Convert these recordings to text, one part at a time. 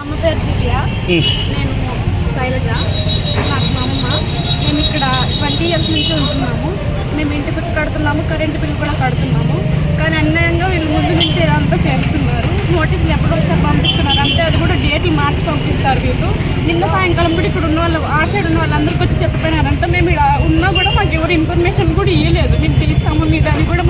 అమ్మ పేరు దివ్య. నేను శైలజ. నాకు మా అమ్మ. మేము ఇక్కడ ట్వంటీ ఇయర్స్ నుంచి ఉంటున్నాము. మేము ఇంటి బిల్లు కడుతున్నాము కరెంటు బిల్లు కూడా కడుతున్నాము. కానీ అన్యాయంగా వీళ్ళు ముందు నుంచి ఇదంతా చేస్తున్నారు. నోటీసులు ఎప్పుడు ఒకసారి పంపిస్తున్నారు. అంటే అది కూడా డేట్లు మార్చి పంపిస్తారు వీళ్ళు. నిన్న సాయంకాలం కూడా ఇక్కడ ఉన్న వాళ్ళు ఆ సైడ్ ఉన్న వాళ్ళందరికీ వచ్చి చెప్పిపోయినారంటే. మేము ఇక్కడ ఉన్నా కూడా మాకు ఎవరు ఇన్ఫర్మేషన్ కూడా ఇవ్వలేదు మేము తీస్తాము మీ దాన్ని కూడా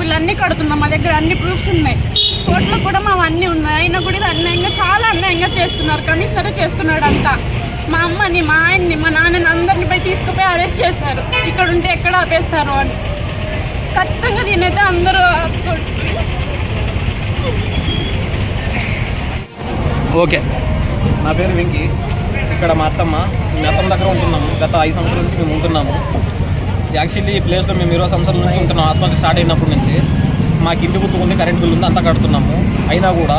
బిల్లు అన్నీ కడుతున్నాం. మా దగ్గర అన్ని ప్రూఫ్స్ ఉన్నాయి. కోర్టులో కూడా మా అన్నీ ఉన్నాయి. అయినా కూడా ఇది అన్యాయంగా చాలా అన్యాయంగా చేస్తున్నారు. కమిషనరే చేస్తున్నాడు అంతా మా అమ్మని మా ఆయన్ని మా నాన్నని అందరిని పోయి తీసుకుపోయి అరెస్ట్ చేస్తారు. ఇక్కడ ఉంటే ఎక్కడ ఆపేస్తారు అని. ఖచ్చితంగా దీనైతే అందరూ ఓకే. నా పేరు వెంకీ. ఇక్కడ మా అత్తమ్మ. మీ అత్తమ్మ దగ్గర ఉంటున్నాము. గత ఐదు సంవత్సరాల నుంచి మేము ఉంటున్నాము. యాక్చువల్లీ ఈ ప్లేస్లో మేము ఇరవై సంవత్సరాల నుంచి ఉంటున్నాం. హాస్పిటల్ స్టార్ట్ అయినప్పటి నుంచి మాకు ఇంటి గుర్తు ఉంది కరెంట్ బిల్ ఉంది అంతా కడుతున్నాము. అయినా కూడా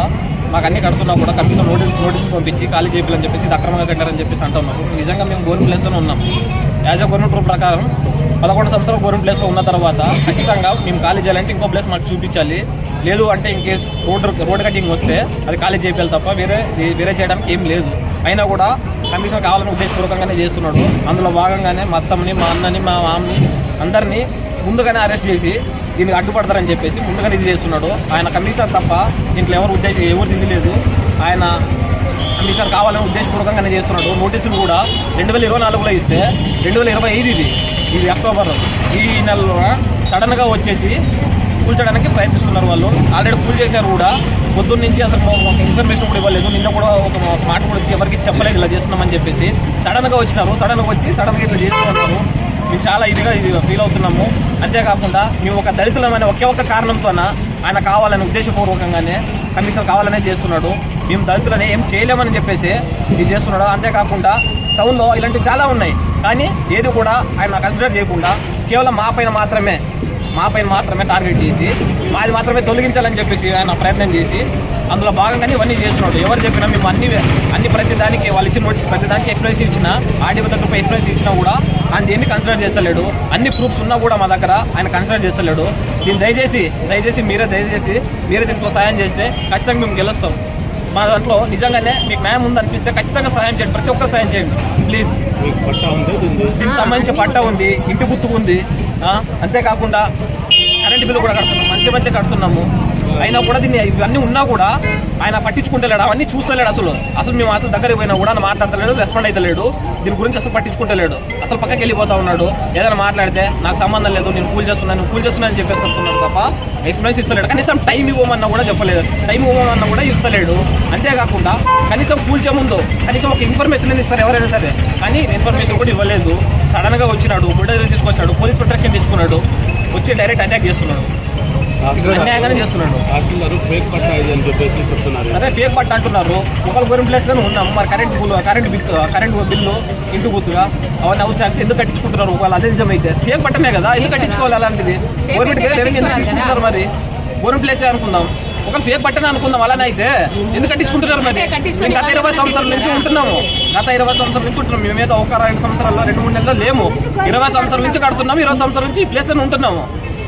మాకు అన్ని కడుతున్నా కూడా కనీసం నోటీస్ నోటీస్ పంపించి ఖాళీ చేయాలని చెప్పేసి ఇది అక్రమంగా కట్టారని చెప్పేసి అంటున్నారు నిజంగా మేము గవర్నమెంట్ ప్లేస్లో ఉన్నాం. యాజ్ అ గవర్నమెంట్ రూల్ ప్రకారం పదకొండు సంవత్సరాలు గవర్నమెంట్ ప్లేస్లో ఉన్న తర్వాత ఖచ్చితంగా మేము ఖాళీ చేయాలంటే ఇంకో ప్లేస్ మాకు చూపించాలి. లేదు అంటే in case road road cutting వస్తే అది ఖాళీ చేయాలి తప్ప వేరే వేరే చేయడానికి ఏం లేదు. అయినా కూడా కమిషన్ కావాలని ఉద్దేశపూర్వకంగానే చేస్తున్నాడు. అందులో భాగంగానే మా అత్తమ్మని మా అన్నని మా మామని అందరినీ ముందుగానే అరెస్ట్ చేసి దీనికి అడ్డుపడతారని చెప్పేసి ముందుగానే ఇది చేస్తున్నాడు. ఆయన కమిషనర్ తప్ప దీంట్లో ఎవరు ఉద్దేశం ఎవరు ఇది లేదు. ఆయన కమిషనర్ కావాలని ఉద్దేశపూర్వకంగానే చేస్తున్నాడు. నోటీసులు కూడా రెండు వేల ఇరవై నాలుగులో ఇస్తే రెండు వేల ఇరవై ఐదు ఇది. ఇది అక్టోబర్. ఈ నెలలో సడన్గా వచ్చేసి కూల్చడానికి ప్రయత్నిస్తున్నారు వాళ్ళు. ఆల్రెడీ కూల్ చేసినారు కూడా. పొద్దున్న నుంచి అసలు ఒక ఇన్ఫర్మేషన్ కూడా ఇవ్వలేదు. నిన్న కూడా ఒక మాట కూడా వచ్చి ఎవరికి చెప్పలేదు ఇలా చేస్తున్నామని చెప్పేసి. సడన్గా వచ్చినారు. సడన్గా వచ్చి సడన్గా ఇట్లా చేస్తున్నారు. మేము చాలా ఇదిగా ఇది ఫీల్ అవుతున్నాము. అంతేకాకుండా మేము ఒక దళితులమైన ఒకే ఒక్క కారణంతోన ఆయన కావాలని ఉద్దేశపూర్వకంగానే కమిషన్ కావాలనే చేస్తున్నాడు. మేము దళితులని ఏం చేయలేమని చెప్పేసి ఇది చేస్తున్నాడు. అంతేకాకుండా టౌన్లో ఇలాంటివి చాలా ఉన్నాయి. కానీ ఏది కూడా ఆయన కన్సిడర్ చేయకుండా కేవలం మా పైన మాత్రమే మా పైన మాత్రమే టార్గెట్ చేసి మాది మాత్రమే తొలగించాలని చెప్పేసి ఆయన ప్రయత్నం చేసి అందులో భాగంగానే ఇవన్నీ చేస్తున్నాడు ఎవరు చెప్పినా మేము అన్ని అన్ని ప్రతి దానికి వాళ్ళు ఇచ్చిన నోటీస్ ప్రతి దానికి ఎక్స్ప్రెస్ ఇచ్చిన ఆడియో దగ్గర ఎక్స్ప్రెస్ ఇచ్చినా కూడా ఆయన దేన్ని కన్సిడర్ చేస్తలేడు. అన్ని ప్రూఫ్స్ ఉన్నా కూడా మా దగ్గర ఆయన కన్సిడర్ చేస్తలేడు. దీన్ని దయచేసి దయచేసి మీరే దయచేసి మీరే దీంట్లో సాయం చేస్తే ఖచ్చితంగా మేము గెలుస్తాం. మా దాంట్లో నిజంగానే మీకు న్యాయం ఉంది అనిపిస్తే ఖచ్చితంగా సాయం చేయండి. ప్రతి ఒక్కరు సాయం చేయండి. ప్లీజ్. దీనికి సంబంధించి పట్ట ఉంది ఇంటి గుర్తు ఉంది. అంతేకాకుండా కరెంటు బిల్లు కూడా కడుతున్నాం. మంచి మంచి కడుతున్నాము. అయినా కూడా దీన్ని ఇవన్నీ ఉన్నా కూడా ఆయన పట్టించుకుంటలేడు? అవన్నీ చూస్తలేడు అసలు. అసలు మేము అసలు దగ్గరికి పోయినా కూడా ఆయన మాట్లాడతలేడు రెస్పాండ్ అవుతలేడు దీని గురించి అసలు పట్టించుకుంటలేడు. అసలు పక్కకి వెళ్ళిపోతా ఉన్నాడు. ఏదైనా మాట్లాడితే నాకు సంబంధం లేదు నేను కూల్ చేస్తున్నాను కూల్ చేస్తున్నాను అని చెప్పేసి వస్తున్నాడు తప్ప ఎక్స్ప్లెయిన్స్ ఇస్తలేడు. కనీసం టైం ఇవ్వమన్నా కూడా చెప్పలేదు. టైం ఇవ్వమన్నా కూడా ఇస్తలేడు. అంతేకాకుండా కనీసం కూల్చే ముందు కనీసం ఒక ఇన్ఫర్మేషన్ ఇస్తారు ఎవరైనా సరే. కానీ ఇన్ఫర్మేషన్ కూడా ఇవ్వలేదు. సడన్గా వచ్చినాడు బుల్డోజర్ తీసుకొచ్చాడు పోలీస్ ప్రొటెక్షన్ తెచ్చుకున్నాడు వచ్చి డైరెక్ట్ అటాక్ చేస్తున్నాడు. అన్యాయంగానే చేస్తున్నాడు. ఫేక్ పట్టా ఇది అని చెప్పేసి చెప్తున్నారు. అదే ఫేక్ పట్ట అంటున్నారు. ఒకరు గవర్నమెంట్ ప్లేస్లోనే ఉన్నాం. మరి current bill current bill current bill ఇంటి గుర్తుగా? అవన్నీ హౌస్ ట్యాక్స్ ఎందుకు కట్టించుకుంటున్నారు? ఒకవేళ అదే నిజం అయితే ఫేక్ పట్టమే కదా. ఎందుకు కట్టించుకోవాలి అలాంటిది? గవర్నమెంట్ రెవెన్యూ ఎందుకు తీసుకుంటున్నారు మరి? గవర్నమెంట్ ప్లేసే అనుకుందాం. ఒక ఫేక్ పట్టనే అనుకుందాం అలానే అయితే. ఎందుకు కట్టించుకుంటున్నారు మరి? మేము గత ఇరవై సంవత్సరాల నుంచి ఉంటున్నాము. గత ఇరవై సంవత్సరాల నుంచి ఉంటున్నాం మేమేదో ఒక రెండు సంవత్సరాల్లో రెండు మూడు నెలల్లో లేము. ఇరవై సంవత్సరాల నుంచి కడుతున్నాము ఇరవై సంవత్సరాల నుంచి ఈ ప్లేస్ అని ఉంటున్నాము.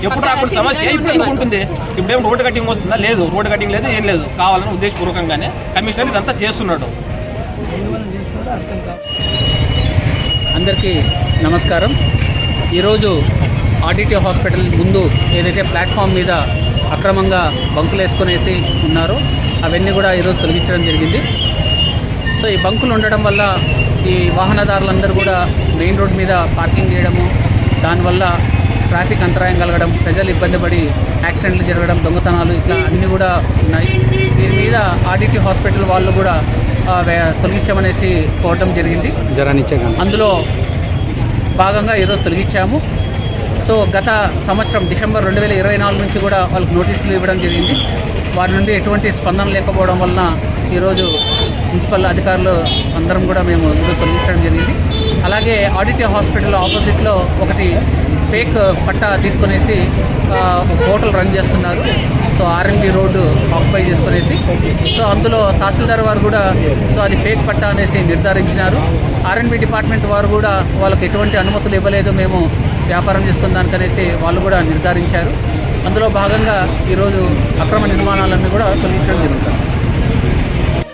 ఎప్పుడు రాకుండా సమస్య ఇప్పుడు ఎందుకు ఉంటుంది? ఇప్పుడేం రోడ్డు కటింగ్ వస్తుందా? లేదు. రోడ్డు కటింగ్ లేదు ఏం లేదు. కావాలని ఉద్దేశపూర్వకంగానే కమిషనర్ ఇదంతా చేస్తున్నాడు. అందరికీ నమస్కారం. ఈరోజు ఆర్డిటీ హాస్పిటల్ ముందు ఏదైతే ప్లాట్ఫామ్ మీద అక్రమంగా బంకులు వేసుకునేసి ఉన్నారో. అవన్నీ కూడా ఈరోజు తొలగించడం జరిగింది. సో ఈ బంకులు ఉండడం వల్ల ఈ వాహనదారులందరూ కూడా మెయిన్ రోడ్ మీద పార్కింగ్ చేయడము దానివల్ల ట్రాఫిక్ అంతరాయం కలగడం ప్రజలు ఇబ్బంది పడి యాక్సిడెంట్లు జరగడం దొంగతనాలు ఇట్లా అన్నీ కూడా ఉన్నాయి. దీని మీద ఆర్డిటీ హాస్పిటల్ వాళ్ళు కూడా తొలగించమనేసి కోరడం జరిగింది. అందులో భాగంగా ఈరోజు తొలగించాము. సో గత సంవత్సరం డిసెంబర్ రెండు వేల ఇరవై నాలుగు నుంచి కూడా వాళ్ళకి నోటీసులు ఇవ్వడం జరిగింది. వారి నుండి ఎటువంటి స్పందన లేకపోవడం వలన ఈరోజు మున్సిపల్ అధికారులు అందరం కూడా మేము తొలగించడం జరిగింది. అలాగే ఆడిటీ హాస్పిటల్ ఆపోజిట్లో ఒకటి ఫేక్ పట్టా తీసుకునేసి హోటల్ రన్ చేస్తున్నారు. సో ఆర్ఎండి రోడ్డు ఆక్యుపై చేసుకునేసి. సో అందులో తహసీల్దార్ వారు కూడా సో అది ఫేక్ పట్టా అనేసి నిర్ధారించినారు. ఆర్ఎండ్బి డిపార్ట్మెంట్ వారు కూడా వాళ్ళకి ఎటువంటి అనుమతులు ఇవ్వలేదు. మేము వ్యాపారం చేసుకున్న దానికనేసి వాళ్ళు కూడా నిర్ధారించారు. అందులో భాగంగా ఈరోజు అక్రమ నిర్మాణాలన్నీ కూడా తొలగించడం జరుగుతుంది.